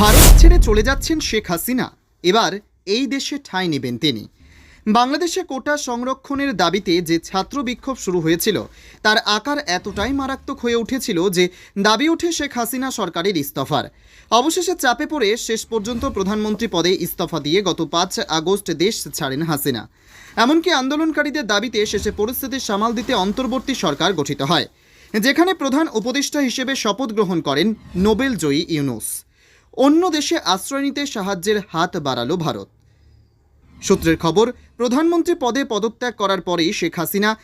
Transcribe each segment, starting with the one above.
ভারত ছেড়ে চলে যাচ্ছেন শেখ হাসিনা। এবার এই দেশে ঠাঁই নেবেন তিনি। বাংলাদেশে কোটা সংরক্ষণের দাবিতে যে ছাত্র বিক্ষোভ শুরু হয়েছিল, তার আকার এতটাই মারাত্মক হয়ে উঠেছিল যে দাবি ওঠে শেখ হাসিনা সরকারের ইস্তফার। অবশেষে চাপে পড়ে শেষ পর্যন্ত প্রধানমন্ত্রী পদে ইস্তফা দিয়ে গত পাঁচ আগস্ট দেশ ছাড়েন হাসিনা। এমনকি আন্দোলনকারীদের দাবিতে শেষে পরিস্থিতি সামাল দিতে অন্তর্বর্তী সরকার গঠিত হয়, যেখানে প্রধান উপদেষ্টা হিসেবে শপথ গ্রহণ করেন নোবেল জয়ী ইউনুস। অন্য দেশে আশ্রয় নিতে সাহায্যের হাত বাড়ালো ভারত। সূত্রের খবর, প্রধানমন্ত্রী পদে পদত্যাগ করার পরেই শেখ হাসিনা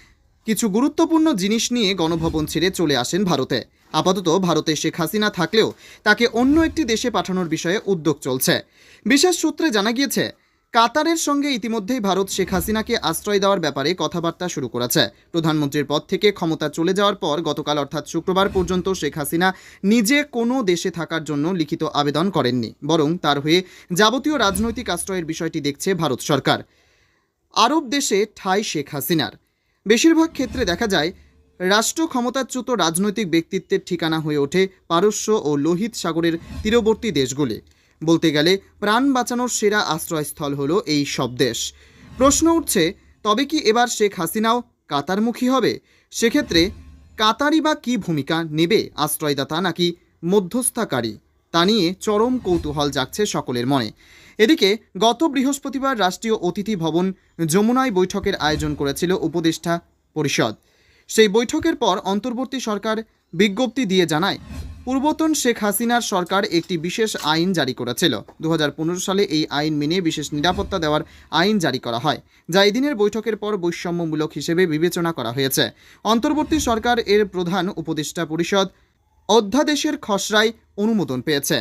কিছু গুরুত্বপূর্ণ জিনিস নিয়ে গণভবন ছেড়ে চলে আসেন ভারতে। আপাতত ভারতে শেখ হাসিনা থাকলেও তাকে অন্য একটি দেশে পাঠানোর বিষয়ে উদ্যোগ চলছে। বিশেষ সূত্রে জানা গিয়েছে কাতারের সঙ্গে ইতিমধ্যেই ভারত শেখ হাসিনাকে আশ্রয় দেওয়ার ব্যাপারে কথাবার্তা শুরু করেছে। প্রধানমন্ত্রীর পদ থেকে ক্ষমতা চলে যাওয়ার পর গতকাল অর্থাৎ শুক্রবার পর্যন্ত শেখ হাসিনা নিজে কোনো দেশে থাকার জন্য লিখিত আবেদন করেননি, বরং তার হয়ে যাবতীয় রাজনৈতিক আশ্রয়ের বিষয়টি দেখছে ভারত সরকার। আরব দেশে ঠাই শেখ হাসিনার। বেশিরভাগ ক্ষেত্রে দেখা যায়, রাষ্ট্র ক্ষমতাচ্যুত রাজনৈতিক ব্যক্তিত্বের ঠিকানা হয়ে ওঠে পারস্য ও লোহিত সাগরের তীরবর্তী দেশগুলি। বলতে গেলে প্রাণ বাঁচানোর সেরা আশ্রয়স্থল হলো এই সব দেশ। প্রশ্ন উঠছে, তবে কি এবার শেখ হাসিনাও কাতারমুখী হবে? সেক্ষেত্রে কাতারি বা কী ভূমিকা নেবে আশ্রয়দাতা নাকি মধ্যস্থাকারী? তা নিয়ে চরম কৌতূহল জাগছে সকলের মনে। এদিকে গত বৃহস্পতিবার রাষ্ট্রীয় অতিথি ভবন যমুনায় বৈঠকের আয়োজন করেছিল উপদেষ্টা পরিষদ। সেই বৈঠকের পর অন্তর্বর্তী সরকার বিজ্ঞপ্তি দিয়ে জানায় পূর্বতন শেখ হাসিনার সরকার একটি বিশেষ আইন জারি করেছিল। দু হাজার পনেরো সালে এই আইন মেনে বিশেষ নিরাপত্তা দেওয়ার আইন জারি করা হয়, যা এদিনের বৈঠকের পর বৈষম্যমূলক হিসেবে বিবেচনা করা হয়েছে। অন্তর্বর্তী সরকার এর প্রধান উপদেষ্টা পরিষদ অধ্যাদেশের খসড়ায় অনুমোদন পেয়েছে।